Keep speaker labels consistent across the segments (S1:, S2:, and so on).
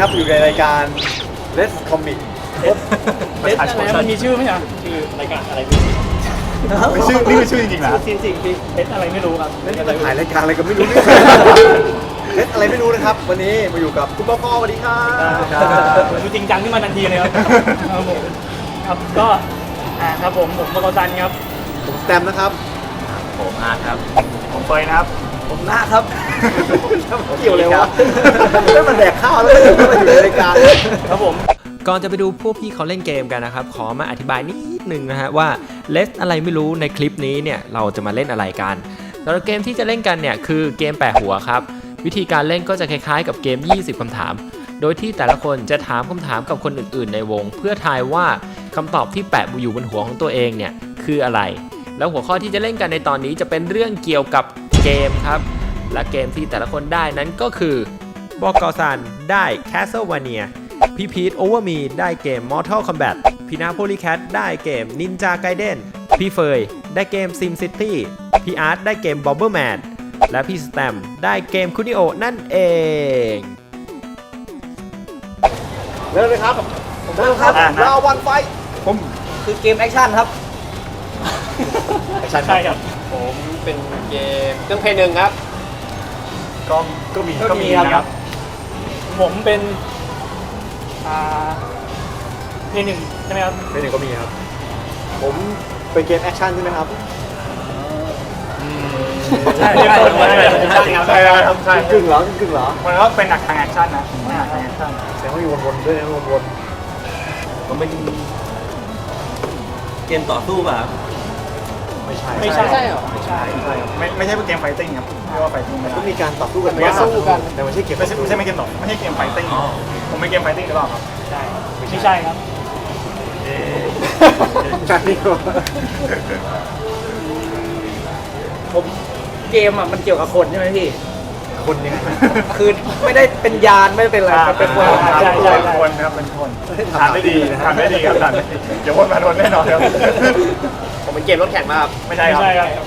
S1: ครับอยู่ในรายการ Let's Comic
S2: เล่นอะไรนะมันมีชื่อไหมอะชื่อรายการอะไรไม่รู้
S3: ไม่ชื่อนี่คือชื่อจริงๆนะ
S2: จริงจริงๆพี่เล่นอะไรไม่รู้ครับ
S1: เล่นจะถ่ายรายการอะไรก็ไม่รู้เนี่ยเล่นอะไรไม่รู้นะครับ วันนี้มาอยู่กับคุณปอปอสวัสดีครับ
S2: ดูจริงจังขึ้นมาทันทีเลยครับครับผมครับก็อ่าครับผมผมปกซันครับ
S1: ผมสแตมนะครับ
S3: ผมอาร์ตครับ ผมเฟยนะครับ
S1: ผมหน้าครับ เกี่ยวเลยวะไม่มันแดกข้าวแล้วมาอยู่ในรายการ
S2: ครับผม
S4: ก่อนจะไปดูพวกพี่เขาเล่นเกมกันนะครับ ขอมาอธิบายนิดนึงนะฮะว่าเลสอะไรไม่รู้ในคลิปนี้เนี่ยเราจะมาเล่นอะไรกันสำหรับเกมที่จะเล่นกันเนี่ยคือเกมแปะหัวครับ วิธีการเล่นก็จะคล้ายๆ กับเกม 20คำถาม โดยที่แต่ละคนจะถามคำถามกับคนอื่นๆ ในวง เพื่อทายว่าคำตอบที่แปะอยู่บนหัวของตัวเองเนี่ยคืออะไร แล้วหัวข้อที่จะเล่นกันในตอนนี้จะเป็นเรื่องเกี่ยวกับเกมครับ และเกมที่แต่ละคนได้นั้นก็คือบอกกอซันได้ Castlevania พี่พีทโอเวอร์มีได้เกม Mortal Kombat พี่นาโพลีแคทได้เกม Ninja Gaiden พี่เฟยได้เกม Sim City พี่อาร์ตได้เกม Bomberman และพี่สแตมได้เกมคุนิโอนั่นเอง
S1: เริ่มเลยครับเริ่มครับ
S3: อะนะ
S1: ราววันไฟ
S3: ผม
S5: คือเกมแอคชั่นครับ
S1: ใช่
S2: ใช่ครับ
S5: ผมเป็นเกมเครื่องเพลย์หนึ่งครับ
S3: ก็ก็มี
S5: ก็มีครับ
S3: นะครับ
S2: ผมเป็นอ่าเพลงหนึ่งใช่ไหมครับ
S1: เป็นหนึ่งก็มีครับ ผมเป็นเกมแอคชั่นใช่ไหมครับ
S3: ใช่ใช่ใช่ใช่ใช่ครับใช่
S1: กึ่งๆเหรอกึ่งๆเหรอ
S3: มันก็เป็นหนักทางแอคชั่นนะหนักทางแอคชั่น
S1: แสดงว่ามีวนๆด้วยนะวน
S6: ผมเป็นเกมต่อสู้ป่ะ ครับ
S1: ๆไม่ใช่
S2: ไม่ใช่ใช่เหรอ ไม่ใช่
S3: ใช่ครับไม่ไม่ใช่เป็นเกมไฟติ้งครับเรียกว่าไฟติ้งไม่
S1: ก็
S3: ได้
S1: มีการต่อสู้กัน
S3: ไม่ได้ต่อสู้กัน
S1: แต่ไม่ใช่เกม
S3: ไม่ใช่ไม่ใช่ไม่เกมต่อไม่ใช่เกมไฟติ้งผมเป็นเกมไฟติ้งหรือเปล่าครับ
S2: ใช่ไม่ใช่ครับ
S1: ใช่นี่ก็
S5: ผมเกมอะมันเกี่ยวกับคนใช่ไหมพี่
S1: คนยังไง
S5: คือไม่ได้เป็นยานไม่ได้เป็นอะไรมันเป็นคน
S3: ใช่ใช่คนครับเป็นคนทานได้ดีทานได้ดีครับทานได้ดีเดี๋ยวคนมาโดนแน่นอนครับ
S5: ผมเป็นเกมรถแข่งมาครับ
S3: ไม่ใช่
S2: ไม่
S3: ครับ
S2: ใช่ครับ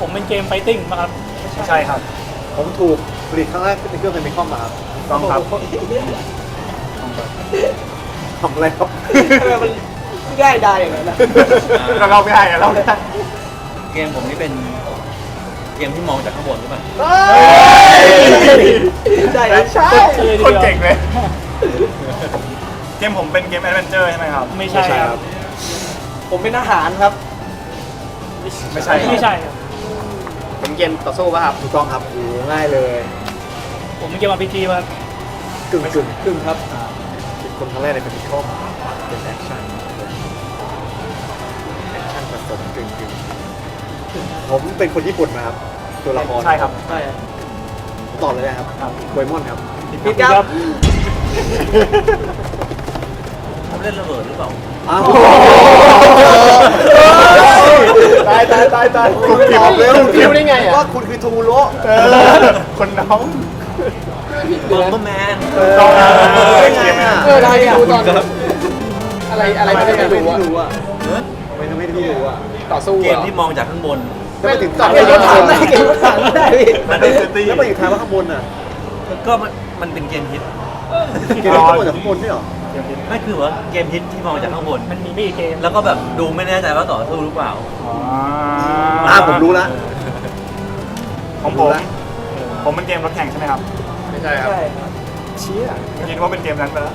S2: ผมเป็นเกมไฟติ้งมาครับ
S3: ไม่ใช่ครับ
S1: ผมถูกผลิตครั้งแรกในเครื่องเป็นมิคอมมาครับ
S3: ต้องครับ
S1: ทำอะไรครับ
S5: ทำไมมันง่ายได้อย่างนั้นนะ
S3: เราเล่าไม่ได้อะเล่าไม่ได้
S6: เกมผมนี่เป็นเกมที่มองจากข้างบนหรือเปล่า
S5: ได้ครับ
S1: ใช่
S3: คนเก่งเลย เกมผมเป็นเกมแอดเวนเจอร์ใช่ไหมครับ
S2: ไม่ใช่ครับ
S5: ผมเป็นอาหารครับ
S3: ไม่ใช่
S2: ไม่ใช่ครับ
S5: ผมเกมต่อสู้ป่ะครับ
S1: ถูกต้องครับโอ้ง่ายเลย
S2: ผมเป็นเกม RPG มาครับ
S1: กึ่งกึ่งกึ่งครับคิดคนครั้งแรกในเป็นมิคอมเป็นแอคชั่นแอคชั่นผสมกึ่งกึ่งผมเป็นคนญี่ปุ่นมาครับตัวละคร
S3: ใช่ครับ
S5: ใช่
S1: ผมตอบเลยนะครับ
S3: ครับ
S1: โดเรมอนครับ
S5: พี่ครับ
S6: ทำเล่นระเบิดหรือเปล่า
S1: อ้าว
S3: ตายตายตายตาย
S1: คุณตอบเร็ว
S5: คิวได้ไงอะ
S1: ว่าคุณคือโทมูโร่
S3: เออคนน้อง
S6: บอมเบอร์แมน
S3: ต้อง
S1: ได้ไงอะ
S5: เออได้ดูตอนอะไรอะไรไม่ได้
S1: ไม่
S5: รู้อะ
S1: รู้อะไม่ไม่ได้รู้อะ
S5: ต่อสู้
S6: เกมที่มองจากข้างบน
S1: แล้วมาถึง
S5: ต่อเกมรถถังได้เกมรถถังได้พี่
S3: มันเป็นซิตี้
S1: แล้วมาอยู่ทางว่าข้างบนอะ
S6: ก็มันมันเป็นเกมฮิต
S1: เกมข้างบนจากข้างบนนี่หรอ
S6: ไม่คือว่าเกมฮิตที่มองจากข้างบน
S2: มันมีไม่กี่เกม
S6: แล้วก็แบบดูไม่แน่ใจว่าต่อสู้หรือเปล่า
S1: อ่าผมรู้ละ
S3: ของผม ผมเป็นเกมรถแข่งใช่ไหมครับ
S5: ไม่ใช่ครับ
S1: เชี่ย
S3: คิดว่าเป็นเกมนั้นไปแล้ว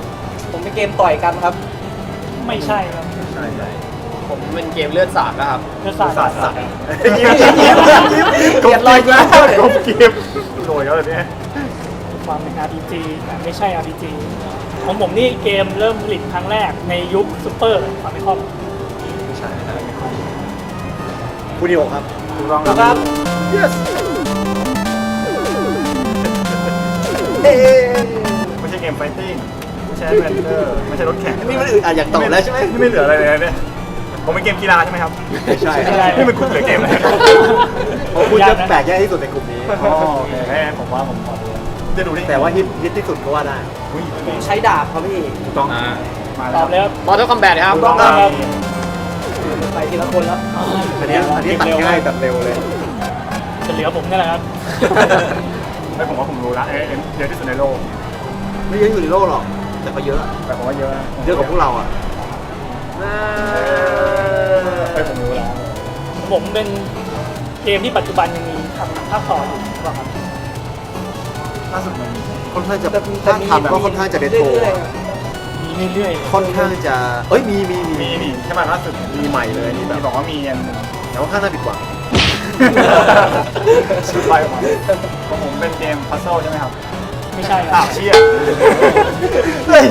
S5: ผมเป็นเกมต่อยกันครับ
S2: ไม่ใช่ครับ
S5: ผมเป็นเกมเลือดสาดนะครับ
S2: เนื้อสาด
S3: สาดสาด
S1: ยิ้มยิ้มยิ้มยิ้มยิ้ม
S5: เกลียดรอยยิ้ม
S3: กบเกมโรยแล้วเนี่ย
S2: ความเป็น RPG แต่ไม่ใช่ RPG ของผมนี่เกมเริ่มผลิตครั้งแรกในยุคซุปเปอร์ฟาร์มคอม
S1: คุณนิโอครับ
S3: ถูกต้อง
S5: ค
S3: ค
S5: รั
S3: รับ
S5: บ
S1: yes เอ๊ะ
S3: ไม่ใช่เกมไฟติ้งไม่ใช่แวนเดอร์ไม่ใช่รถแข่ง
S1: นี่มันอึดอัดอยากตอบแล้วใช่ไหม
S3: นี่ไม่เหลืออะไรเลยนะเนี่ยผมเป็นเกมกีฬาใช่ไหมครับ
S1: ไม่ใช่
S3: นี่มันคุณเหลือเกมอะไร
S1: ของคุณจะแปลกแยกที่สุดในกลุ่มนี้
S3: อ๋อโอเคแม่ผมว่าผมพอรู้ จะดูได้
S1: แต่ว่าฮิตฮิตที่สุดก็ว่าได้
S3: อุ้ย
S5: ผมใช้ดาบครับพี่
S3: ถูกต้อง
S6: อ่า
S3: มา
S2: ต
S3: แล้
S2: อ
S3: ว
S2: บแล้ว
S5: มอเตอร์คอมแบทครับ
S1: ถูกต้องครับ
S5: ไปทีละคนแล้ว
S1: อันนี้อันนี้ตัดง่ายตัดเร็วเลย
S2: จะเหลือผมนี่แหละครับ
S3: ไม่ผมว่าผมรู้ละเอ๊ะเยอะที่สุดในโลก
S1: ไม่เยอะอยู่ในโลกหรอก แต่ก็เยอะ
S3: แต่ผมว่าเยอะนะ
S1: เยอะกว่าพวกเราอะ
S3: ไปผมรู้แล้ว
S2: ผมเป็นเกมที่ปัจจุบันยังมีทำภาคต่ออยู่หรือเปล่าครับ
S3: ล่าสุดมัน
S1: ค่อนข้างจะถ้าทำก็ค่อนข้างจะเรโทรอะ
S2: มีเรื่อย
S1: ค่อนข้างจะ เอ้ยมีมีมี
S3: มีนี่ใช่ไหมล่าสุด
S1: มีใหม่เลยมี
S3: มี
S1: แบบ
S3: บอกว่ามีอันหนึ่ง
S1: แต่ว่าข้างหน้าผิดหวัง
S3: ชื่อไปออกมาของผมเป็นเกมพัซเซิลใช่ไหมครับ
S2: ๆไม่ใช่ค
S3: อ้า
S2: รั
S3: ว
S2: บ
S3: เชี่ยเฮ้ย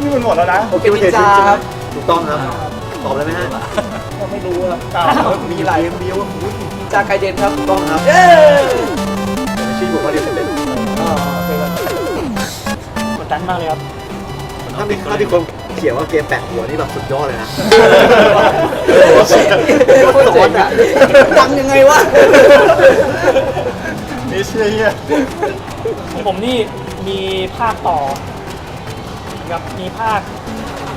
S3: นี่มันหมดแล้วนะ
S1: โอเคไม่เจอจริงครับถูกต้องครับตอบเลยไหมฮะ
S5: ก็ไม่รู้ครับ
S3: อ้าว
S1: มีหลายเกมเดียวว่าคุณ
S5: จากไกเดนครับ
S1: ถูกต้องครับ
S5: เย้
S1: ชื่อผมว่าเดียวเป็น
S2: ดดันมากเลยครับ
S1: ถ้ามีถ้ามีคนเขียนว่าเกมแปะหัวนี่แบบสุดยอดเลยนะ
S5: โคตรเจ๋งอะดังยังไงวะ
S3: นี่เชี่ยเหี้ย
S2: ของผมนี่มีภาคต่อกับมีภาค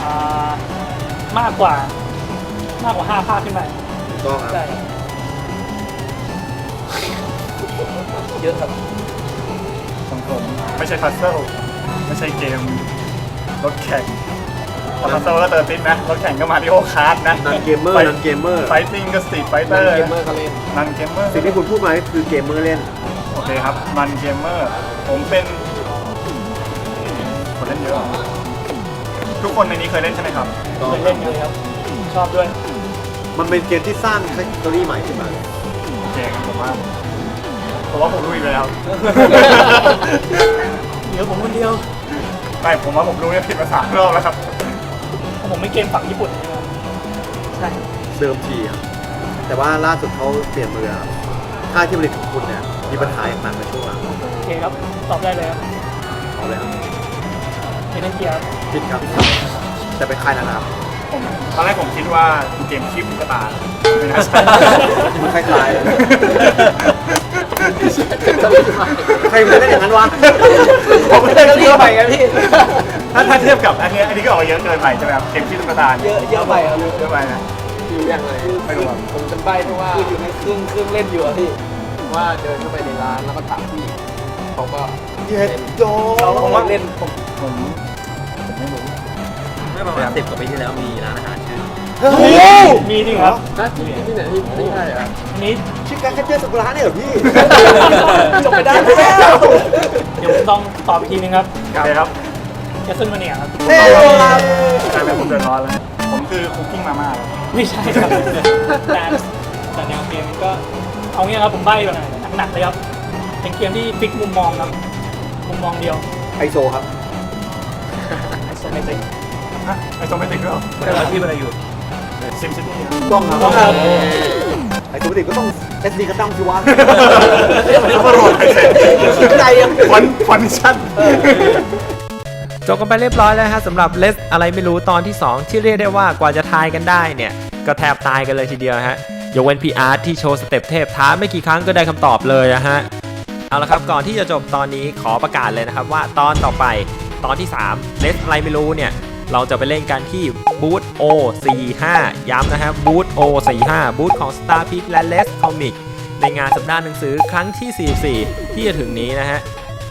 S2: อ่ามากกว่ามากกว่าห้าภาคขึ้นไป
S1: ถูกต้องครับ
S2: ใช่
S5: เยอะครับ
S3: ของผมไม่ใช่พัซเซิล ไม่ใช่เกมรถแข่งพัซเซิลก็เตอร์ติสนะ รถแข่งก็มาริโอคาร์ดนะ
S1: นันเกมเมอร์นันเกมเมอร์
S3: ไฟติ้งก็สตรีทไฟเตอร์
S5: เกมเมอร์เขาเล่น
S3: นันเกมเมอร์
S1: สิ่งที่คุณพูดมาคือเกมเมอร์เล่น
S3: โอเคครับ มันเกมเมอร์ ผมเป็นคนเล่นเยอะ ทุกคนในนี้เคยเล่นใช่ไหมครับ
S2: เคยเล่นอยู่เลยครับ ชอบด้วย
S1: มันเป็นเกมที่สร้างแคตตาล็อใหม่ขึ้นมาเลย
S3: โอเคครับผมว่าผมว่าผมรู้อีกแล้ว
S2: เดี๋ยวผมคนเดียว
S3: ไม่ผมว่าผมรู้เนี่ยผิดมาสามรอบแล้วครับ
S2: ของผมเป็นเกมฝั่งญี่ปุ่นนะครับ
S5: ใช่
S1: เดิมทีครับแต่ว่าล่าสุดเขาเปลี่ยนมือครับค่ายที่ผลิตของคุณเนี่ยมีปัญหาอย่างหนักในช่วงหลัง
S2: โอเคครับ ตอบได้เลยครับ
S1: เอาเลยครับ
S2: เฮดเดนเกียร์ครับ
S1: ผิดครับแต่เป็นค่ายนั้นนะครับ
S3: ผมตอนแรกผมคิดว่าเกมชิปกระตาไม่น่าใช่
S1: มันคล้ายๆ ใครมันจะเล่นอย่างนั้นวะ
S3: ผมไม่ได้
S5: ก็
S3: คิ
S5: เรี
S3: ด
S5: ยก
S3: ว่า
S5: ไปไงพี่
S3: ถ้าถ้าเทียบกับอันเนี้ยอันนี้ก็ออกเยอะเกินไปใช่ไหมครับเกมชิปกระตา
S5: เยอะเยอะไปครับ
S3: เยอะไปนะ
S5: อยู่อย่างไร
S3: ไม่รู้อะ
S5: ผมจำใบเพราะว่าคืออยู่ในเครื่องเครื่องเล่นอยู่อะพี่ว่าเดินเข้าไปในร้านแล้วก็ถามพี่เขาก็
S1: เย็ดโด
S5: ผมว่าเล่นผม
S3: ผมผมไม่รู้
S6: เมื่อประมาณสิบกว่าปีที่แล้วมีร้านอาหารชื่อ
S2: มีจริงครับ
S5: นะที่ที่ไหนที่ที่ไหนอะ
S2: อั นนี้
S1: ชื่อการแคปเจอร์สักุระเนี่ยเหรอพี่
S5: จบไปได้แล้ว
S2: เดี๋ยวผมต้องตอบอีกทีนึงครับ
S3: โอเคครับ
S2: แคสเซิลมาเนียครับ
S1: เฮ้ยครับ
S3: กลายเป็นผมเดือดร้อนแล้วนะผมคือคุกกิ้งมาม่า
S2: ไม่ใช่ครับแต่แต่แนวเกมมันก็เอางี้ครับผมใบ้แบบหนักๆเลยครับเป็นเกมที่ฟิกมุมมองครับมุมมองเดียว
S1: ไอโซครับ
S2: ไอโซเมตริก
S3: ฮะไอโซเมติกด้วยเหรอ
S6: แต่ว่าที่อะไรอยู่
S3: ซิมซิตี้
S1: ต้องครับ
S2: ต้องครับ
S1: ไอโซปกติก็ต้อง SD กระตั้งสิวะ
S3: มันก็โหลดไปเสร็จ
S5: ใจยัง
S3: ฟอนฟอนชั่น
S4: จบกันไปเรียบร้อยแล้วฮะสำหรับเลสอะไรไม่รู้ตอนที่ 2 ที่เรียกได้ว่ากว่าจะทายกันได้เนี่ย ก็แทบตายกันเลยทีเดียวฮะยกเว้นพีอาร์ที่โชว์สเต็ปเทพท้าไม่กี่ครั้งก็ได้คำตอบเลยอะฮะเอาละครับก่อนที่จะจบตอนนี้ขอประกาศเลยนะครับว่าตอนต่อไปตอนที่3เลสอะไรไม่รู้เนี่ย เราจะไปเล่นกันที่บูธ O45 ย้ำนะฮะบูธ O45 บูธของ Star p i c และ Les Comic ในงานสัปดาห์หนังสือครั้งที่ 44 ที่จะถึงนี้นะฮะ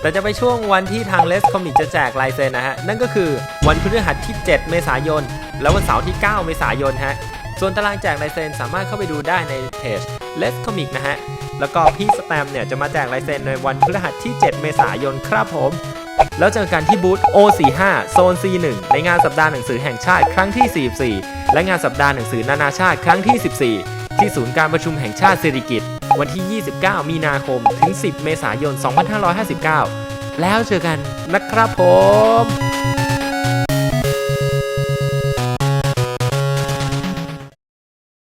S4: แต่จะไปช่วงวันที่ทาง Les Comic จะแจกลายเซ็นนะฮะ นั่นก็คือวันพฤหัสที่ 7 เมษายน และวันเสาร์ที่ 9 เมษายนฮะ ส่วนตารางแจกลายเซ็นสามารถเข้าไปดูได้ในเพจ Les Comic นะฮะ แล้วก็พี่สแตมเนี่ยจะมาแจกลายเซ็นในวันพฤหัสที่ 7 เมษายนครับผม แล้วเจอกันที่บูธ O45 โซน C1 ในงานสัปดาห์หนังสือแห่งชาติครั้งที่ 44 และงานสัปดาห์หนังสือนานาชาติครั้งที่ 14 ที่ศูนย์การประชุมแห่งชาติสิริกิติ์วันที่ 29 มีนาคม ถึง 10 เมษายน 2559 แล้วเจอกันนะครับผม